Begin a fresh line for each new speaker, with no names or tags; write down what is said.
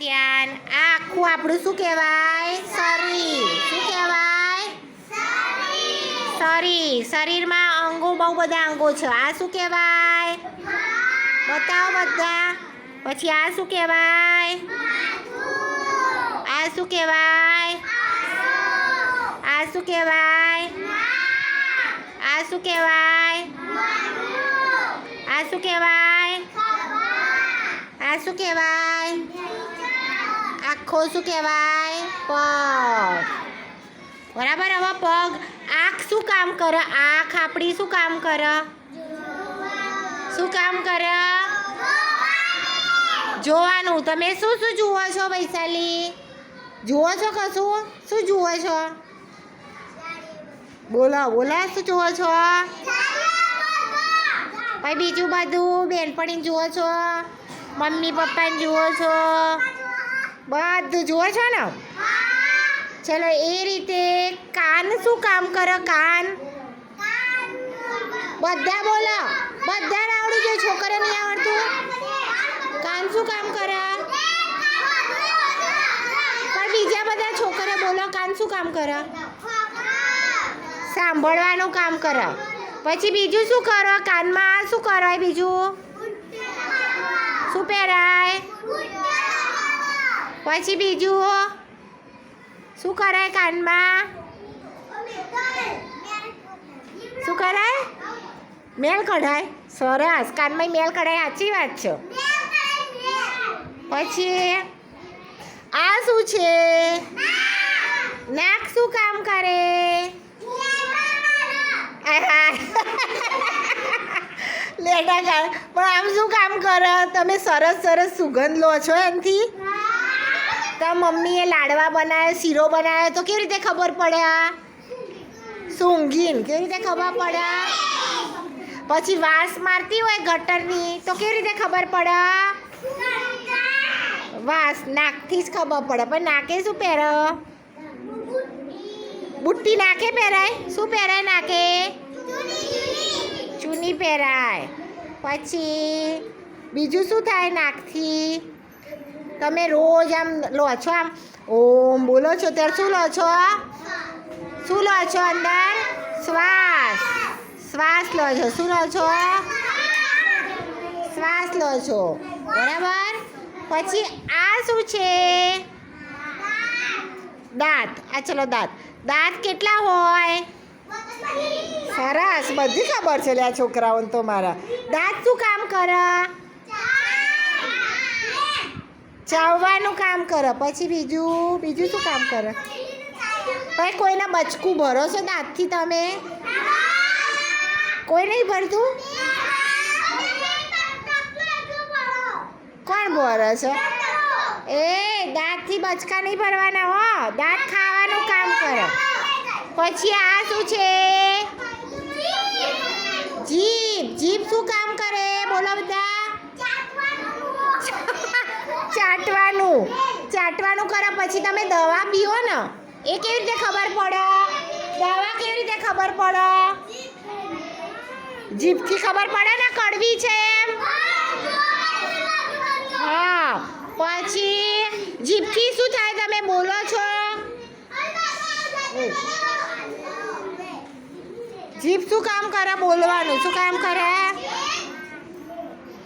ધ્યાન આ આખું આપણું શું કહેવાય? શરીર. શું કહેવાય? શરીર. શરીરમાં અંગો બહુ બધા અંગો છે. આ શું કહેવાય? બતાવો બધા. પછી આ શું કહેવાય? આ શું કહેવાય? આ શું કહેવાય? આ શું કહેવાય? આ શું કહેવાય? આ શું કહેવાય? આખો શું કહેવાય? પગ. બરાબર? હવે પગ. આંખ શું કામ કરે? આંખ આપણી શું કામ કરે? શું કામ કરે? જોવાનું. તમે શું શું જુઓ છો વૈશાલી? જુઓ છો કશું? શું જુઓ છો? બોલો બોલો, શું જુઓ છો? પછી બીજું બધું બેનપણી જુઓ છો? મમ્મી, પપ્પાને જુઓ છો? બધું જુઓ છો ને? ચલો, એ રીતે કાન શું કામ કરે? કાન? બધા બોલો. બધાને આવડું જોઈએ છોકરીને નહીં આવડતું? કાન શું કામ કરે? પણ બીજા બધા છોકરા બોલો, કાન શું કામ કરે? સાંભળવાનું કામ કરે. પછી બીજું શું કરો? કાનમાં શું કરાય બીજું? શું પહેરાય? પછી બીજું શું કરાય કાનમાં? શું કરાય મેલ કઢાય. સરસ. કાનમાં મેલ કઢાય. સાચી વાત છે. પછી આ શું છે? નાક શું કામ કરે. લેટા પણ આમ શું કામ કરે? તમે સરસ સરસ સુગંધ લો છો એનાથી. તો મમ્મીએ લાડવા બનાવ્યો, શીરો બનાવ્યો. તો કેવી રીતે ખબર પડ્યા આ? કેવી રીતે ખબર પડ્યા પછી વાસ મારતી હોય ગટરની, તો કેવી રીતે ખબર પડે વાસ નાકથી જ ખબર પડે. પણ નાકે શું પહેરો? બુટ્ટી નાકે પહેરાય? શું પહેરાય નાકે? ચૂની પહેરાય. પછી બીજું શું થાય નાકથી? તમે રોજ આમ લો છો આમ. ઓમ, બોલો છો ત્યારે શું લો છો? શું લો છો અંદર? શ્વાસ. શ્વાસ લો છો. શું લો છો? શ્વાસ લો છો. બરાબર? પછી આ શું છે? દાંત. આ ચલો દાંત. દાંત કેટલા હોય? સરસ. બધી ખબર છે લે આ છોકરાઓને તો મારા. દાંત શું કામ કરે? ચાવવાનું કામ કરો, પછી બીજું બીજું શું કામ કરો? પછી કોઈને બચકું ભરો છો દાંતથી તમે? કોઈ નહીં ભરતું? કોણ ભરો છો? એ, દાંતથી બચકા નહીં ભરવાના હો. દાંત ખાવાનું કામ કરો. પછી આ શું છે? જીભ. જીભ શું કામ કરે? બોલો બધા. ચાટવાનું. ચાટવાનું કર્યા પછી તમે દવા પીઓ ને. એ કેવી રીતે ખબર પડે? દવા કેવી રીતે ખબર પડે? જીભથી ખબર પડે ને કડવી છે એમ? હા, પછી જીભથી શું થાય તમે બોલો છો? જીભ શું કામ કરે બોલવાનું? શું કામ કરે?